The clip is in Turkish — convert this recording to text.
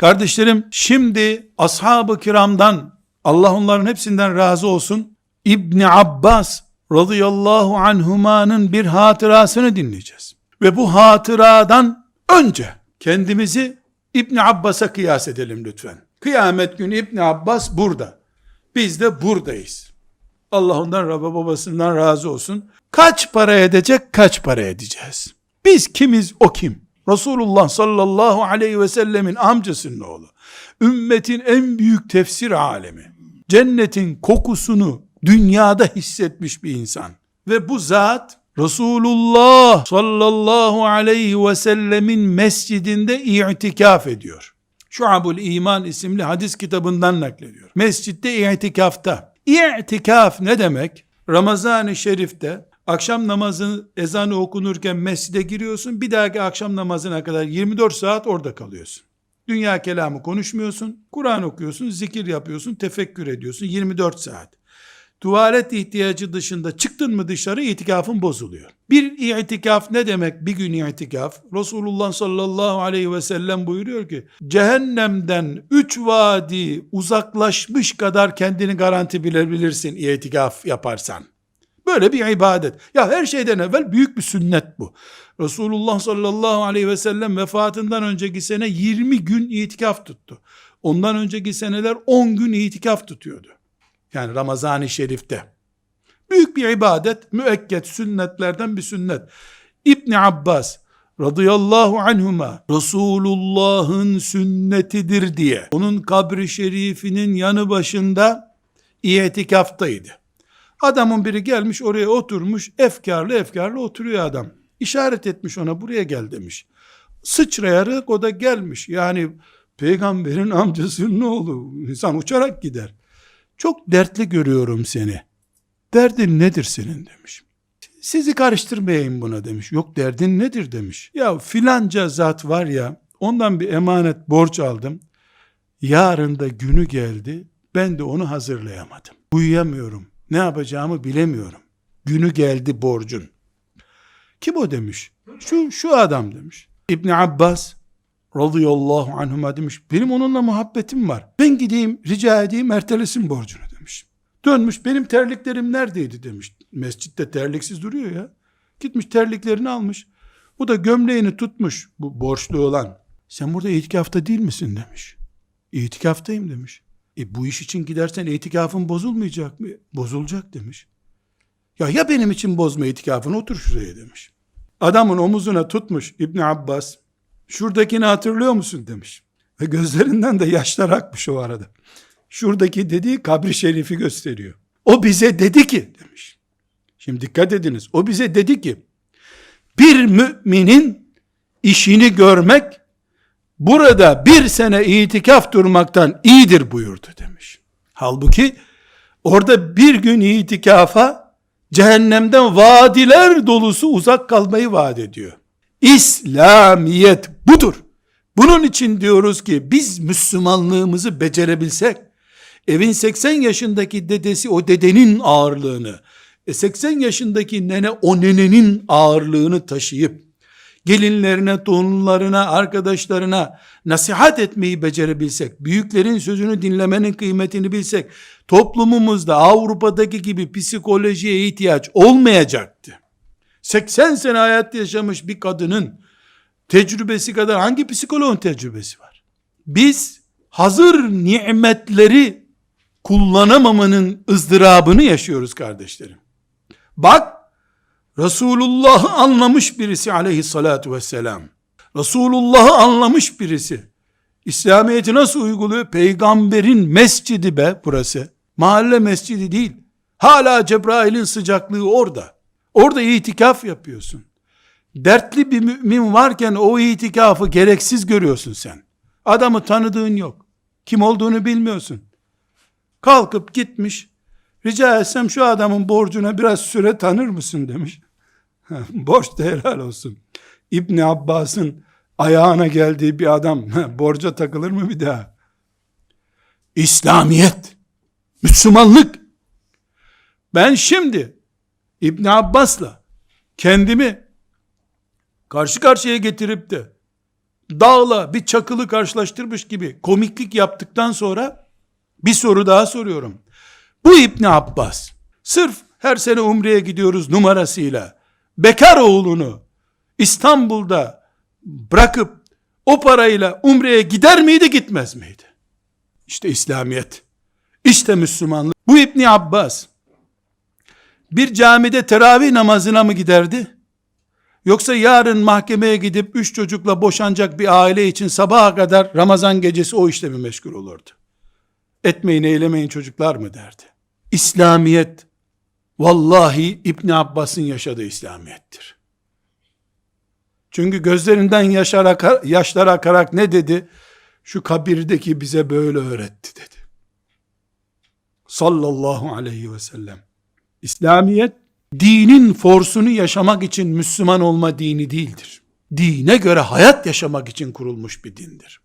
Kardeşlerim şimdi ashab-ı kiramdan Allah onların hepsinden razı olsun İbni Abbas radıyallahu anhumanın bir hatırasını dinleyeceğiz. Ve bu hatıradan önce kendimizi İbni Abbas'a kıyas edelim lütfen. Kıyamet günü İbni Abbas burada. Biz de buradayız. Allah ondan Rabbi babasından razı olsun. Kaç para edecek, kaç para edeceğiz? Biz kimiz, o kim? Resulullah sallallahu aleyhi ve sellemin amcasının oğlu. Ümmetin en büyük tefsir alemi. Cennetin kokusunu dünyada hissetmiş bir insan. Ve bu zat Resulullah sallallahu aleyhi ve sellemin mescidinde itikaf ediyor. Şuabul İman isimli hadis kitabından naklediyor. Mescitte itikafta. İtikaf ne demek? Ramazan-ı Şerif'te akşam namazı ezanı okunurken mescide giriyorsun. Bir dahaki akşam namazına kadar 24 saat orada kalıyorsun. Dünya kelamı konuşmuyorsun. Kur'an okuyorsun, zikir yapıyorsun, tefekkür ediyorsun 24 saat. Tuvalet ihtiyacı dışında çıktın mı dışarı itikafın bozuluyor. Bir itikaf ne demek bir gün itikaf? Resulullah sallallahu aleyhi ve sellem buyuruyor ki cehennemden üç vadi uzaklaşmış kadar kendini garanti bilebilirsin itikaf yaparsan. Böyle bir ibadet. Ya her şeyden evvel büyük bir sünnet bu. Resulullah sallallahu aleyhi ve sellem vefatından önceki sene 20 gün itikaf tuttu. Ondan önceki seneler 10 gün itikaf tutuyordu. Yani Ramazan-ı Şerif'te. Büyük bir ibadet, müekket sünnetlerden bir sünnet. İbni Abbas radıyallahu anhuma Resulullah'ın sünnetidir diye onun kabri şerifinin yanı başında itikaftaydı. Adamın biri gelmiş oraya oturmuş efkarlı efkarlı oturuyor adam. İşaret etmiş ona buraya gel demiş. Sıçrayarak o da gelmiş. Yani peygamberin amcasının oğlu insan uçarak gider. Çok dertli görüyorum seni. Derdin nedir senin demiş. Sizi karıştırmayayım buna demiş. Yok derdin nedir demiş. Ya filanca zat var ya ondan bir emanet borç aldım. Yarın da günü geldi. Ben de onu hazırlayamadım. Uyuyamıyorum. Ne yapacağımı bilemiyorum. Günü geldi borcun. Kim o demiş. Şu, şu adam demiş. İbni Abbas radıyallahu anhuma demiş. Benim onunla muhabbetim var. Ben gideyim rica edeyim ertelesin borcunu demiş. Dönmüş benim terliklerim neredeydi demiş. Mescitte terliksiz duruyor ya. Gitmiş terliklerini almış. Bu da gömleğini tutmuş bu borçlu olan. Sen burada itikafta değil misin demiş. İtikaftayım demiş. E bu iş için gidersen itikafın bozulmayacak mı? Bozulacak demiş. Ya ya benim için bozma itikafını otur şuraya demiş. Adamın omuzuna tutmuş İbni Abbas. Şuradakini hatırlıyor musun demiş. Ve gözlerinden de yaşlar akmış o arada. Şuradaki dediği kabri şerifi gösteriyor. O bize dedi ki demiş. Şimdi dikkat ediniz. O bize dedi ki bir müminin işini görmek burada bir sene itikaf durmaktan iyidir buyurdu demiş. Halbuki orada bir gün itikafa cehennemden vadiler dolusu uzak kalmayı vaat ediyor. İslamiyet budur. Bunun için diyoruz ki biz Müslümanlığımızı becerebilsek, evin 80 yaşındaki dedesi o dedenin ağırlığını, 80 yaşındaki nene o nenenin ağırlığını taşıyıp, gelinlerine, torunlarına, arkadaşlarına nasihat etmeyi becerebilsek, büyüklerin sözünü dinlemenin kıymetini bilsek, toplumumuzda Avrupa'daki gibi psikolojiye ihtiyaç olmayacaktı. 80 sene hayat yaşamış bir kadının tecrübesi kadar hangi psikoloğun tecrübesi var? Biz hazır nimetleri kullanamamanın ızdırabını yaşıyoruz kardeşlerim. Bak Resulullah'ı anlamış birisi aleyhissalatu vesselam. Resulullah'ı anlamış birisi. İslamiyet'i nasıl uyguluyor? Peygamberin mescidi be burası. Mahalle mescidi değil. Hala Cebrail'in sıcaklığı orada. Orada itikaf yapıyorsun. Dertli bir mümin varken o itikafı gereksiz görüyorsun sen. Adamı tanıdığın yok. Kim olduğunu bilmiyorsun. Kalkıp gitmiş. Rica etsem şu adamın borcuna biraz süre tanır mısın demiş. Borç da helal olsun. İbni Abbas'ın ayağına geldiği bir adam borca takılır mı bir daha? İslamiyet, Müslümanlık. Ben şimdi İbn Abbas'la kendimi karşı karşıya getirip de dağla bir çakılı karşılaştırmış gibi komiklik yaptıktan sonra bir soru daha soruyorum. Bu İbni Abbas sırf her sene umreye gidiyoruz numarasıyla bekar oğlunu İstanbul'da bırakıp o parayla umreye gider miydi gitmez miydi? İşte İslamiyet. İşte Müslümanlık. Bu İbni Abbas bir camide teravih namazına mı giderdi? Yoksa yarın mahkemeye gidip üç çocukla boşanacak bir aile için sabaha kadar Ramazan gecesi o işle mi meşgul olurdu? Etmeyin eylemeyin çocuklar mı derdi. İslamiyet vallahi İbni Abbas'ın yaşadığı İslamiyettir. Çünkü gözlerinden yaşlar, akar, yaşlar akarak ne dedi? Şu kabirdeki bize böyle öğretti dedi. Sallallahu aleyhi ve sellem. İslamiyet dinin forsunu yaşamak için Müslüman olma dini değildir. Dine göre hayat yaşamak için kurulmuş bir dindir.